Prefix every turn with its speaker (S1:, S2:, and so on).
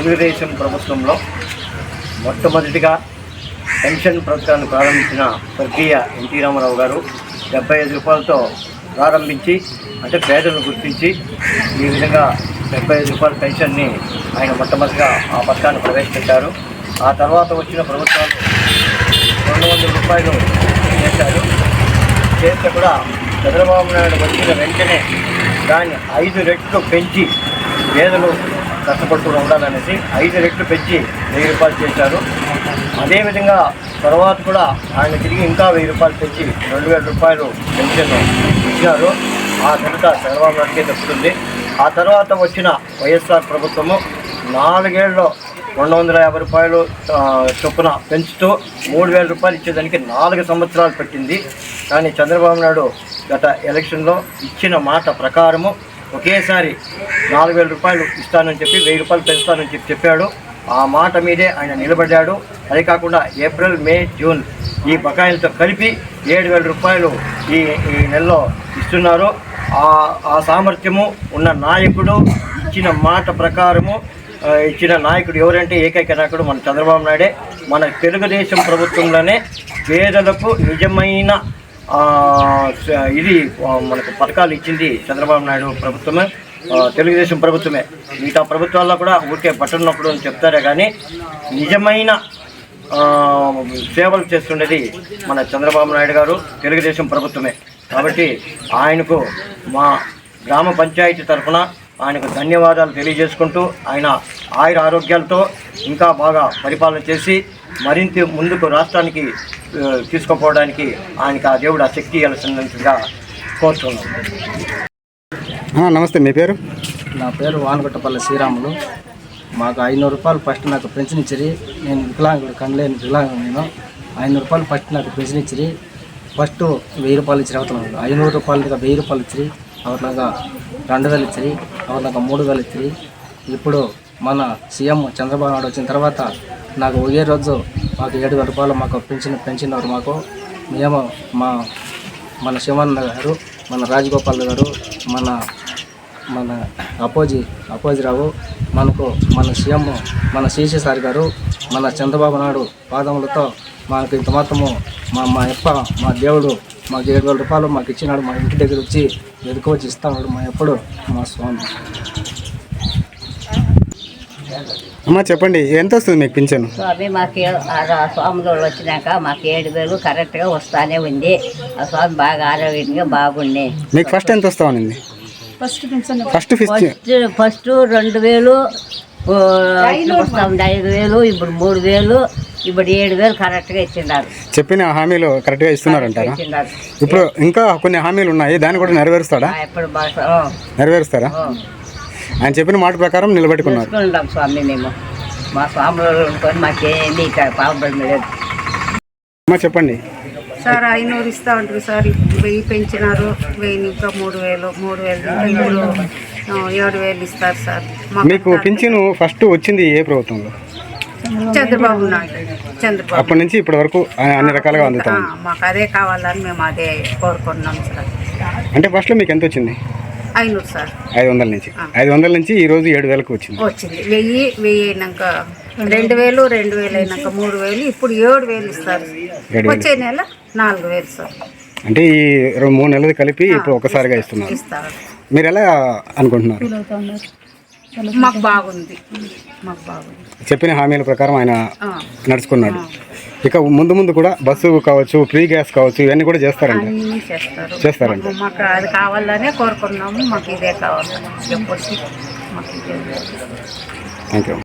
S1: తెలుగుదేశం ప్రభుత్వంలో మొట్టమొదటిగా పెన్షన్ పథకాన్ని ప్రారంభించిన స్వర్గీయ ఎన్టీ రామారావు గారు డెబ్బై ఐదు రూపాయలతో ప్రారంభించి అంటే పేదలను గుర్తించి ఈ విధంగా డెబ్బై ఐదు రూపాయల పెన్షన్ని ఆయన మొట్టమొదటిగా ఆ పథకాన్ని ప్రవేశపెట్టారు. ఆ తర్వాత వచ్చిన ప్రభుత్వాలు రెండు వందల రూపాయలు చేశారు. చేస్తే కూడా చంద్రబాబు నాయుడు వచ్చిన వెంటనే దాన్ని ఐదు రెట్లు పెంచి పేదలు కష్టపడుతూ ఉండాలనేసి ఐదు రెట్లు పెంచి వెయ్యి రూపాయలు చేశారు. అదేవిధంగా తర్వాత కూడా ఆయన తిరిగి ఇంకా వెయ్యి రూపాయలు పెంచి రెండు వేల రూపాయలు పెన్షన్ ఇచ్చారు. ఆ ఘనత చంద్రబాబు నాయుడుకే దక్కుతుంది. ఆ తర్వాత వచ్చిన వైఎస్ఆర్ ప్రభుత్వము నాలుగేళ్ళు రెండు వందల యాభై రూపాయలు చొప్పున పెంచుతూ మూడు వేల రూపాయలు ఇచ్చేదానికి నాలుగు సంవత్సరాలు పెట్టింది. కానీ చంద్రబాబు నాయుడు గత ఎలక్షన్లో ఇచ్చిన మాట ప్రకారము ఒకేసారి నాలుగు వేల రూపాయలు ఇస్తానని చెప్పి వెయ్యి రూపాయలు పెంచుతానని చెప్పి చెప్పాడు. ఆ మాట మీదే ఆయన నిలబడ్డాడు. అదే కాకుండా ఏప్రిల్ మే జూన్ ఈ బకాయిలతో కలిపి ఏడు వేల రూపాయలు ఈ ఈ నెలలో ఇస్తున్నారు. ఆ ఆ సామర్థ్యము ఉన్న నాయకుడు ఇచ్చిన మాట ప్రకారము ఇచ్చిన నాయకుడు ఎవరంటే ఏకైక నాయకుడు మన చంద్రబాబు నాయుడే. మన తెలుగుదేశం ప్రభుత్వంలోనే పేదలకు నిజమైన ఇది మనకు పథకాలు ఇచ్చింది చంద్రబాబు నాయుడు ప్రభుత్వమే. తెలుగుదేశం ప్రభుత్వమే. మిగతా ప్రభుత్వాల్లో కూడా ఊరికే బట్టలు అని చెప్తారే కానీ నిజమైన సేవలు చేస్తుండేది మన చంద్రబాబు నాయుడు గారు తెలుగుదేశం ప్రభుత్వమే. కాబట్టి ఆయనకు మా గ్రామ పంచాయతీ తరఫున ఆయనకు ధన్యవాదాలు తెలియజేసుకుంటూ ఆయన ఆయుర ఆరోగ్యాలతో ఇంకా బాగా పరిపాలన చేసి మరింత ముందుకు రాష్ట్రానికి తీసుకుపోవడానికి ఆయనకు ఆ దేవుడు ఆ శక్తి ఇవ్వాల్సినట్టుగా కోరుతున్నాం.
S2: నమస్తే మీ పేరు?
S3: నా పేరు వానగొట్టపల్లి శ్రీరాములు. మాకు ఐనూరు రూపాయలు ఫస్ట్ నాకు పెన్షన్ ఇచ్చిరి. నేను వికలాంగుడు కనలేని వికలాంగుడు నేను. ఐనూరు రూపాయలు ఫస్ట్ నాకు పెన్షన్ ఇచ్చిరి. ఫస్ట్ వెయ్యి రూపాయలు ఇచ్చిరి అవుతున్నాను ఐనూరు రూపాయలు వెయ్యి రూపాయలు ఇచ్చిరి. అవట్లాగా రెండు వేలు ఇచ్చిరి. అవట్లాగా మూడు వేలు ఇచ్చిరి. ఇప్పుడు మన సీఎం చంద్రబాబు నాయుడు వచ్చిన తర్వాత నాకు ఒకే రోజు మాకు ఏడు వేల రూపాయలు మాకు పెన్షన్ పెన్షన్ వారు మాకు. మేము మా మన శివన్న గారు మన రాజగోపాల్ గారు మన మన అపోజి అపోజిరావు మనకు మన సీఎం మన శీర్ష సార్ గారు మన చంద్రబాబు నాయుడు పాదములతో మనకు ఇంత మాత్రము మా మా అప్ప మా దేవుడు మాకు ఏడు వేల రూపాయలు మాకు ఇచ్చినాడు మా ఇంటి దగ్గర వచ్చి ఎదుకోవచ్చి ఇస్తాడు మా ఎప్పుడు మా స్వామి.
S2: అమ్మా చెప్పండి ఎంత వస్తుంది మీకు పింఛను?
S4: స్వామి మాకు స్వాములు వచ్చినాక మాకు ఏడు వేలు కరెక్ట్గా వస్తానే ఉంది. ఆ స్వామి బాగా ఆరోగ్యంగా బాగుండే
S2: మీకు ఫస్ట్ ఎంత వస్తా ఉన్నింది? ఫస్ట్
S4: ఫస్ట్ ఫస్ట్ రెండు వేలు ఐదు వేలు ఇప్పుడు మూడు వేలు ఇప్పుడు ఏడు వేలు కరెక్ట్గా ఇచ్చిండారు.
S2: చెప్పిన హామీలు కరెక్ట్గా ఇస్తున్నారంటారా?
S4: ఇచ్చిండారు.
S2: ఇప్పుడు ఇంకా కొన్ని హామీలు ఉన్నాయి దాన్ని కూడా నెరవేరుస్తాడా? నెరవేరుస్తారా. ఆయన చెప్పిన మాట ప్రకారం నిలబెట్టుకున్నారు.
S4: స్వామి మేము. మా స్వాములు మాకేమీ ఇక్కడ ప్రాబ్లం లేదు.
S2: చెప్పండి.
S5: సార్ ఐనూరు ఇస్తా ఉంటుంది సార్. వెయ్యి పెంచినారు. వెయ్యి ఇంకా మూడు వేలు మూడు వేలు ఇప్పుడు ఏడు వేలు ఇస్తారు సార్. మాకు
S2: పింఛను ఫస్ట్ వచ్చింది ఏ ప్రభుత్వంలో?
S5: చంద్రబాబు నాయుడు. చంద్రబాబు.
S2: అప్పటి నుంచి ఇప్పటి వరకు అన్ని రకాలుగా అందుతాం.
S5: మాకు అదే కావాలని మేము అదే కోరుకుంటున్నాం సార్.
S2: అంటే ఫస్ట్లో మీకు ఎంత వచ్చింది?
S5: ఐనూరు సార్.
S2: ఐదు వందల నుంచి. ఐదు వందల నుంచి ఈ రోజు ఏడు వేలకు వచ్చింది.
S5: వచ్చింది. వెయ్యి వెయ్యి అయినాక రెండు వేలు రెండు వేలు అయినాక మూడు వేలు ఇప్పుడు ఏడు వేలు ఇస్తారు. వచ్చే నెల నాలుగు వేలు సార్
S2: అంటే ఈ రెండు మూడు నెలలు కలిపి ఇప్పుడు ఒకసారిగా ఇస్తున్నారు.
S5: ఇస్తారు.
S2: మీరు ఎలా అనుకుంటున్నారు?
S5: మాకు బాగుంది. మాకు బాగుంది.
S2: చెప్పిన హామీల ప్రకారం ఆయన నడుచుకున్నాడు. ఇక ముందు ముందు కూడా బస్సు కావచ్చు ఫ్రీ గ్యాస్ కావచ్చు ఇవన్నీ కూడా చేస్తారంట.
S5: అన్నీ చేస్తారు.
S2: చేస్తారంట.
S5: మాకు అది కావాలనే కోరుకున్నాము. మాకు ఇదే కావాలి. ఎప్పటికీ మాకు ఇదే.
S2: Thank you